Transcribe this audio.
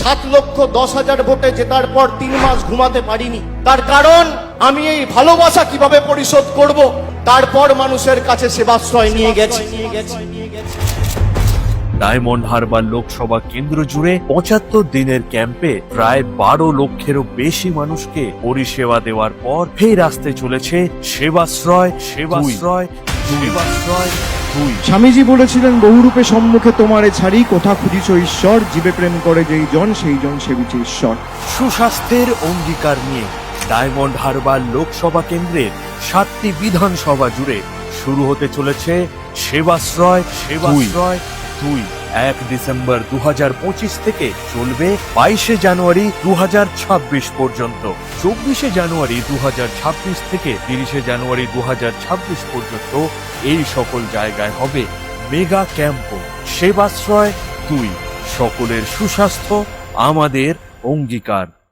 সাত লক্ষ দশ হাজার ভোটে জেতার পর তিন মাস ঘুমাতে পারিনি। তার কারণ আমি এই ভালোবাসা কীভাবে পরিশোধ করব? তারপর মানুষের কাছে সেবাশ্রয় নিয়ে গেছি। ডায়মন্ড হারবার লোকসভা কেন্দ্র জুড়ে পঁচাত্তর দিনের ক্যাম্পে প্রায় বারো লক্ষেরও বেশি মানুষকে পরিষেবা দেওয়ার পর ফের আসতে চলেছে সেবাশ্রয় সেবাশ্রয় সেবাশ্রয়। দুই। স্বামীজি বলেছিলেন বহুরূপে সম্মুখে তোমারে ছাড়ি কোথা খুঁজিছ ঈশ্বর? জীবে প্রেম করে যেই জন সেই জন সেবিছে ঈশ্বর। সুস্বাস্থ্যের অঙ্গীকার নিয়ে ডায়মন্ড হারবার লোকসভা কেন্দ্রের সাতটি বিধানসভা জুড়ে শুরু হতে চলেছে সেবাশ্রয় সেবাশ্রয় দুই। এক ডিসেম্বর দু হাজার পঁচিশ থেকে চলবে বাইশে জানুয়ারি দু হাজার ছাব্বিশ পর্যন্ত। চব্বিশে জানুয়ারি দু হাজার ছাব্বিশ থেকে তিরিশে জানুয়ারি দু হাজার ছাব্বিশ পর্যন্ত এই সকল জায়গায় হবে মেগা ক্যাম্প। সেবাশ্রয় দুই, সকলের সুস্বাস্থ্য, আমাদের অঙ্গীকার।